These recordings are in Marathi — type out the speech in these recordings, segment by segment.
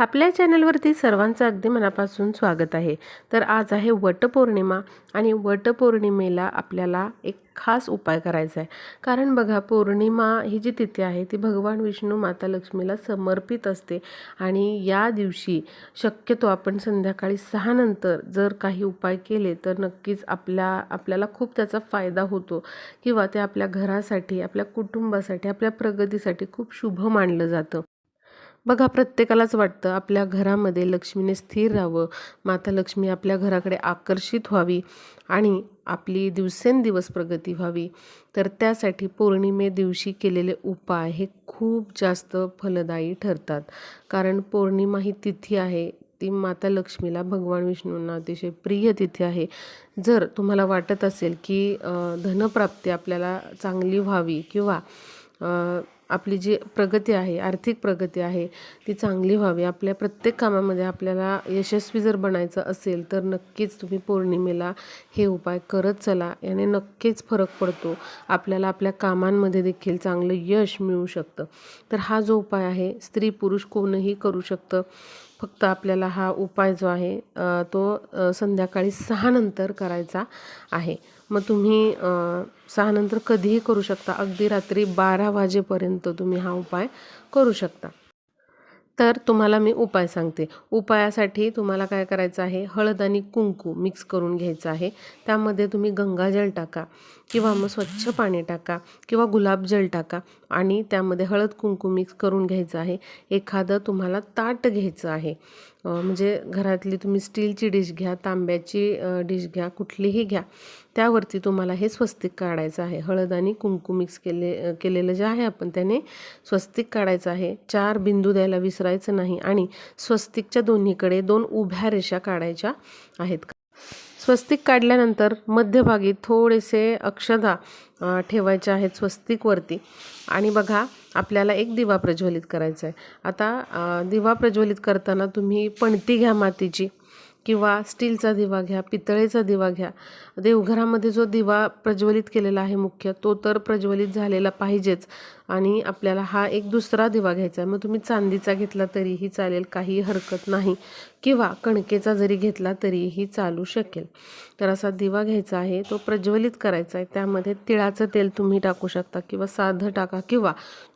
आपल्या चॅनलवरती सर्वांचं अगदी मनापासून स्वागत आहे. तर आज आहे वटपौर्णिमा आणि वटपौर्णिमेला आपल्याला एक खास उपाय करायचा आहे. कारण बघा पौर्णिमा ही जी तिथी आहे ती भगवान विष्णू माता लक्ष्मीला समर्पित असते. आणि या दिवशी शक्यतो आपण संध्याकाळी सहानंतर जर काही उपाय केले तर नक्कीच आपल्या आपल्याला खूप त्याचा फायदा होतो. किंवा ते आपल्या घरासाठी आपल्या कुटुंबासाठी आपल्या प्रगतीसाठी खूप शुभ मानलं जातं. बघा प्रत्येकालाच वाटतं आपल्या घरामध्ये लक्ष्मीने स्थिर राहावं. माता लक्ष्मी आपल्या घराकडे आकर्षित व्हावी आणि आपली दिवसेंदिवस प्रगती व्हावी. तर त्यासाठी पौर्णिमे दिवशी केलेले उपाय हे खूप जास्त फलदायी ठरतात. कारण पौर्णिमा ही तिथी आहे. ती माता लक्ष्मीला भगवान विष्णूंना अतिशय प्रिय तिथे आहे. जर तुम्हाला वाटत असेल की धनप्राप्ती आपल्याला चांगली व्हावी किंवा आपली जी प्रगती आहे आर्थिक प्रगती आहे ती चांगली व्हावी. आपल्या प्रत्येक कामामध्ये आपल्याला यशस्वी जर बनायचं असेल तर नक्कीच तुम्ही पौर्णिमेला हे उपाय करत चला. याने नक्कीच फरक पडतो. आपल्याला आपल्या कामांमध्ये देखील चांगलं यश मिळू शकतं. तर हा जो उपाय आहे स्त्री पुरुष कोणही करू शकतं. फक्त आपल्याला हा उपाय जो आहे तो संध्याकाळी सहानंतर करायचा आहे. मग तुम्ही सहानंतर कधीही करू शकता. अगदी रात्री बारा वाजेपर्यंत तुम्ही हा उपाय करू शकता. तर तुम्हाला मी उपाय सांगते. उपायासाठी तुम्हाला काय करायचं आहे? हळद आणि कुंकू मिक्स करून घ्यायचं आहे. त्यामध्ये तुम्ही गंगाजल टाका. किंवा मग स्वच्छ पाणी टाका किंवा गुलाबजल टाका आणि त्यामध्ये हळद कुंकू मिक्स करून घ्यायचं आहे. एखादं तुम्हाला ताट घ्यायचं आहे. म्हणजे घरातली तुम्ही स्टीलची डिश घ्या तांब्याची डिश घ्या कुठलीही घ्या. त्यावरती तुम्हाला हे स्वस्तिक काढायचं आहे. हळद आणि कुंकू मिक्स केले केलेलं जे आहे आपण त्याने स्वस्तिक काढायचं आहे. चार बिंदू द्यायला विसरायचं नाही आणि स्वस्तिकच्या दोन्हीकडे दोन उभ्या रेषा काढायच्या आहेत. स्वस्तिक काढल्यानंतर मध्यभागी थोडेसे अक्षदा ठेवायचे आहेत स्वस्तिकवरती आणि बघा आपल्याला एक दिवा प्रज्वलित करायचा आहे. आता दिवा प्रज्वलित करताना तुम्ही पणती घ्या मातीची. किंवा स्टीलचा दिवा घ्या पितळेचा दिवा घ्या. देवघरामध्ये जो दिवा प्रज्वलित केलेला आहे मुख्य तो तर प्रज्वलित झालेला पाहिजेच. आणि आपल्याला हा एक दुसरा दिवा घ्यायचा आहे. मग तुम्ही चांदीचा घेतला तरीही चालेल काही हरकत नाही. किंवा कणकेचा जरी घेतला तरीही चालू शकेल. तर असा दिवा घ्यायचा आहे तो प्रज्वलित करायचा आहे. त्यामध्ये तिळाचं तेल तुम्ही टाकू शकता किंवा साधं टाका किंवा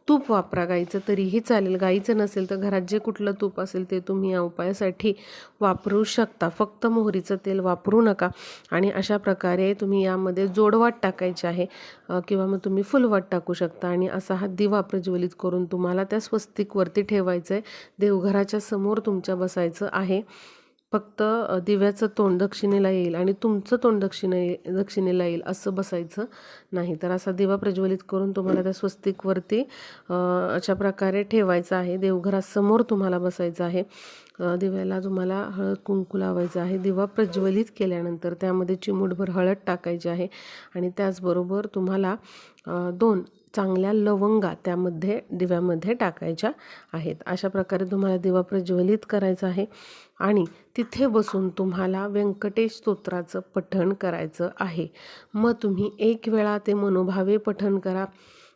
तूप वापरा गाईचं तरीही चालेल. गाईचं नसेल तर घरात जे कुठलं तूप असेल ते तुम्ही या उपायासाठी वापरू शकता. फक्त मोहरीचं तेल वापरू नका. आणि अशा प्रकारे तुम्ही यामध्ये जोडवाट टाकायची आहे किंवा मग तुम्ही फुलवाट टाकू शकता. आणि असा हा दिवा प्रज्वलित करून तुम्हाला त्या स्वस्तिकवरती ठेवायचं आहे देवघराच्या समोर तुमच्या बसायचं आहे. फक्त दिव्याचं तोंड दक्षिणेला येईल आणि तुमचं तोंड दक्षिणे दक्षिणेला येईल असं बसायचं नाही. तर असा दिवा प्रज्वलित करून तुम्हाला त्या स्वस्तिकवरती अशा प्रकारे ठेवायचं आहे. देवघरासमोर तुम्हाला बसायचं आहे. दिव्याला तुम्हाला हळद कुंकू लावायचं आहे. दिवा प्रज्वलित केल्यानंतर त्यामध्ये चिमूटभर हळद टाकायची आहे आणि त्याचबरोबर तुम्हाला दोन चांगल्या लवंगा त्यामध्ये दिव्यामध्ये टाकायच्या आहेत. अशा प्रकारे तुम्हाला दिवा प्रज्वलित करायचा आहे आणि तिथे बसून तुम्हाला व्यंकटेश स्तोत्राचं पठण करायचं आहे. मग तुम्ही एक वेळा ते मनोभावे पठण करा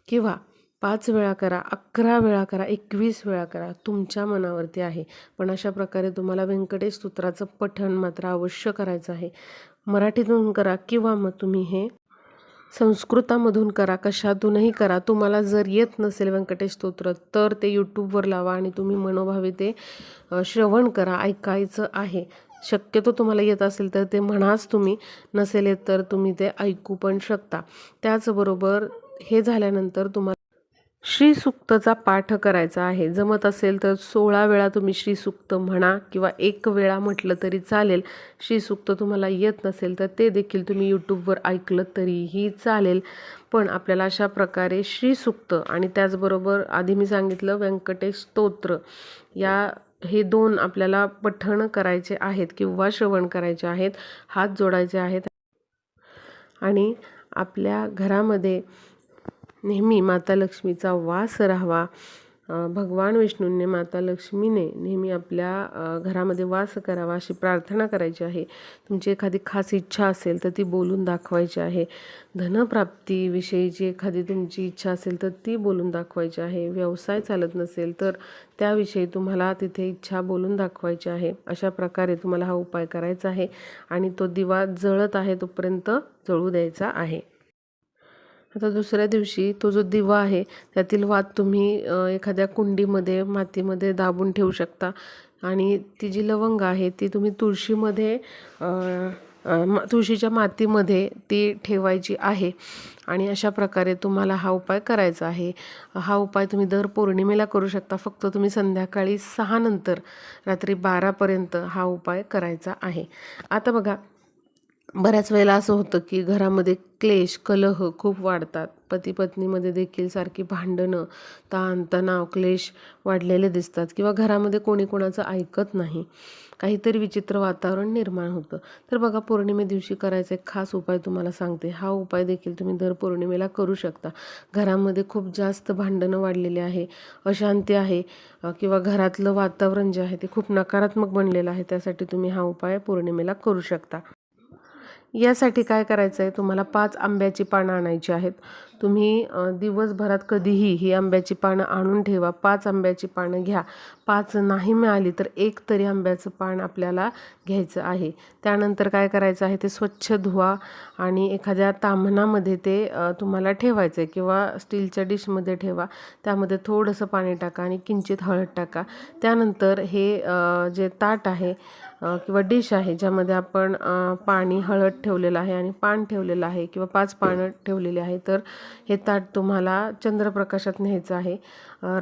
किंवा पाच वेळा करा अकरा वेळा करा एकवीस वेळा करा तुमच्या मनावरती आहे. पण अशा प्रकारे तुम्हाला व्यंकटेश स्तोत्राचं पठण मात्र अवश्य करायचं आहे. मराठीतून करा किंवा मग तुम्ही हे संस्कृतामधून करा कशातूनही करा. तुम्हाला जर येत नसेल व्यंकटेश स्तोत्र तर ते यूट्यूबवर लावा आणि तुम्ही मनोभावे ते श्रवण करा ऐकायचं आहे. शक्यतो तुम्हाला येत असेल तर ते म्हणाच तुम्ही नसेल येत तर तुम्ही ते ऐकू पण शकता. त्याचबरोबर हे झाल्यानंतर तुम्हाला श्रीसुक्तचा पाठ करायचा आहे. जमत असेल तर सोळा वेळा तुम्ही श्रीसुक्त म्हणा किंवा एक वेळा म्हटलं तरी चालेल. श्रीसुक्त तुम्हाला येत नसेल तर ते देखील तुम्ही यूट्यूबवर ऐकलं तरीही चालेल. पण आपल्याला अशा प्रकारे श्रीसुक्त आणि त्याचबरोबर आधी मी सांगितलं व्यंकटेश स्तोत्र या हे दोन आपल्याला पठण करायचे आहेत किंवा श्रवण करायचे आहेत. हात जोडायचे आहेत. आणि आपल्या घरामध्ये नेहमी माता लक्ष्मीचा वास राहावा. भगवान विष्णूंनी माता लक्ष्मीने नेहमी आपल्या घरामध्ये वास करावा अशी प्रार्थना करायची आहे. तुमची एखादी खास इच्छा असेल तर ती बोलून दाखवायची आहे. धनप्राप्तीविषयीची एखादी तुमची इच्छा असेल तर ती बोलून दाखवायची आहे. व्यवसाय चालत नसेल तर त्याविषयी तुम्हाला तिथे इच्छा बोलून दाखवायची आहे. अशा प्रकारे तुम्हाला हा उपाय करायचा आहे आणि तो दिवा जळत आहे तोपर्यंत जळू द्यायचा आहे. आता दुसऱ्या दिवशी तो जो दिवा आहे त्यातील वात तुम्ही एखाद्या कुंडीमध्ये मातीमध्ये दाबून ठेवू शकता. आणि ती जी लवंग आहे ती तुम्ही तुळशीमध्ये तुळशीच्या मातीमध्ये ती ठेवायची आहे. आणि अशा प्रकारे तुम्हाला हा उपाय करायचा आहे. हा उपाय तुम्ही दर पौर्णिमेला करू शकता. फक्त तुम्ही संध्याकाळी सहा नंतर रात्री बारापर्यंत हा उपाय करायचा आहे. आता बघा बऱ्याच वेळेला असं होतं की घरामध्ये क्लेश कलह खूप वाढतात. पती पत्नीमध्ये देखील सारखी भांडणं ताणतणाव क्लेश वाढलेले दिसतात किंवा घरामध्ये कोणी कोणाचं ऐकत नाही. काहीतरी विचित्र वातावरण निर्माण होतं. तर बघा पौर्णिमे दिवशी करायचा एक खास उपाय तुम्हाला सांगते. हा उपाय देखील तुम्ही दर पौर्णिमेला करू शकता. घरामध्ये खूप जास्त भांडणं वाढलेली आहे अशांती आहे किंवा घरातलं वातावरण जे आहे ते खूप नकारात्मक बनलेलं आहे त्यासाठी तुम्ही हा उपाय पौर्णिमेला करू शकता. यासाठी काय करायचं आहे तुम्हाला पाच आंब्याची पानं आणायची आहेत. तुम्ही दिवसभरात कधीही ही आंब्याची पानं आणून ठेवा. पाच आंब्याची पानं घ्या. पाच नाही मिळाली तर एक तरी आंब्याचं पान आपल्याला घ्यायचं आहे. त्यानंतर काय करायचं आहे ते स्वच्छ धुवा आणि एखाद्या ताम्हणामध्ये ते तुम्हाला ठेवायचं आहे किंवा स्टीलच्या डिशमध्ये ठेवा. त्यामध्ये थोडंसं पाणी टाका आणि किंचित हळद टाका. त्यानंतर हे जे ताट आहे किंवा डिश आहे ज्यामध्ये आपण पाणी हळद ठेवलेलं आहे आणि पान ठेवलेलं आहे किंवा पाच पानं ठेवलेली आहे तर हे ताट तुम्हाला चंद्रप्रकाशात न्यायचं आहे.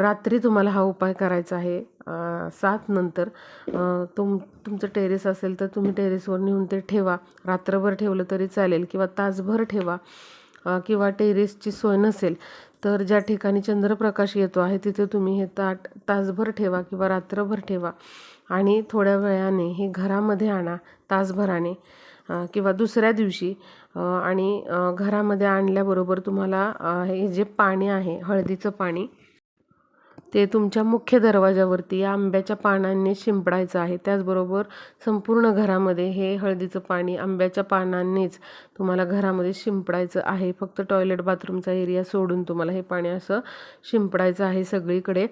रात्री तुम्हाला हा उपाय करायचा आहे. सात नंतर तुम तुमचं टेरेस असेल तर तुम्ही टेरेसवर नेऊन ते ठेवा. रात्रभर ठेवलं तरी चालेल किंवा तासभर ठेवा. किंवा टेरेसची सोय नसेल तर ज्या ठिकाणी चंद्रप्रकाश येतो आहे तिथे तुम्ही हे ताट तासभर ठेवा किंवा रात्रभर ठेवा. आणि थोड्या वेळाने हे घरामध्ये आणा तासभराने किंवा दुसऱ्या दिवशी आणि घरामध्ये आणल्याबरोबर तुम्हाला हे जे पाणी आहे हळदीचं पाणी ते तुमच्या मुख्य दरवाजावरती या आंब्याच्या पानांनी शिंपडायचं आहे. त्याचबरोबर संपूर्ण घरामध्ये हे हळदीचं पाणी आंब्याच्या पानांनीच तुम्हाला घरामध्ये शिंपडायचं आहे. फक्त टॉयलेट बाथरूमचा एरिया सोडून तुम्हाला हे पाणी असं शिंपडायचं आहे सगळीकडे.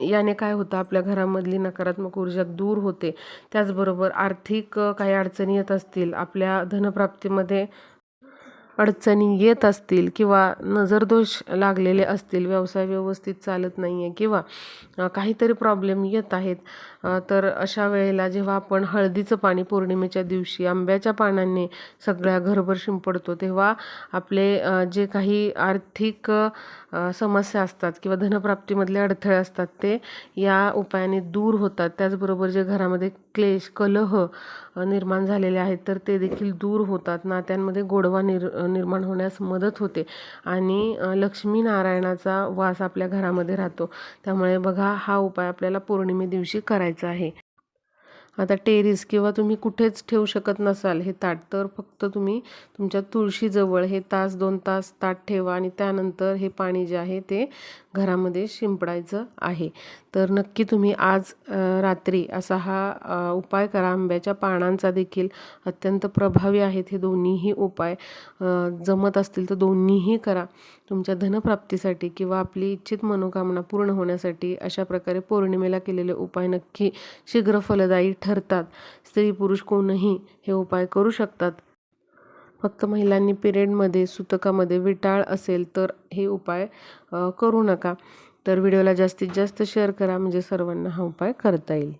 याने काय होतं आपल्या घरामधली नकारात्मक ऊर्जा दूर होते. त्याचबरोबर आर्थिक काही अडचणी येत असतील आपल्या धनप्राप्तीमध्ये अडचणी येत असतील किंवा नजरदोष लागलेले असतील व्यवसाय व्यवस्थित चालत नाही आहे किंवा काहीतरी प्रॉब्लेम येत आहेत तर अशा वेळेला जेव्हा आपण हळदीचं पाणी पौर्णिमेच्या दिवशी आंब्याच्या पानांनी सगळ्या घरभर शिंपडतो तेव्हा आपले जे काही आर्थिक समस्या असतात किंवा धनप्राप्तीमधले अडथळे असतात ते या उपायाने दूर होतात. त्याचबरोबर जे घरामध्ये क्लेश कलह निर्माण झालेले आहेत तर ते देखील दूर होतात. नात्यांमध्ये गोडवा निर निर्माण होण्यास मदत होते आणि लक्ष्मी लक्ष्मीनारायणाचा वास आपल्या घरामध्ये राहतो. त्यामुळे बघा हा उपाय आपल्याला पौर्णिमे दिवशी करायचा आहे. आता टेरिस किंवा तुम्ही कुठेच ठेवू शकत नसाल हे ताट तर फक्त तुम्ही तुमच्या तुळशीजवळ हे तास दोन तास ताट ठेवा आणि त्यानंतर हे पाणी जे आहे ते घरामध्ये शिंपडायचं आहे. तर नक्की तुम्ही आज रात्री असा हा उपाय करा. आंब्याच्या पानांचा देखील अत्यंत प्रभावी आहेत हे दोन्हीही उपाय. जमत असतील तर दोन्हीही करा. तुमच्या धनप्राप्तीसाठी किंवा आपली इच्छित मनोकामना पूर्ण होण्यासाठी अशा प्रकारे पौर्णिमेला केलेले उपाय नक्की शीघ्र फलदायी ठरतात. स्त्री पुरुष कोणही हे उपाय करू शकतात. फक्त महिलांनी पिरियडमध्ये सुतकामध्ये विटाळ असेल तर हे उपाय करू नका. तर व्हिडिओला जास्तीत जास्त शेअर करा. म्हणजे सर्वांना हा उपाय करता येईल.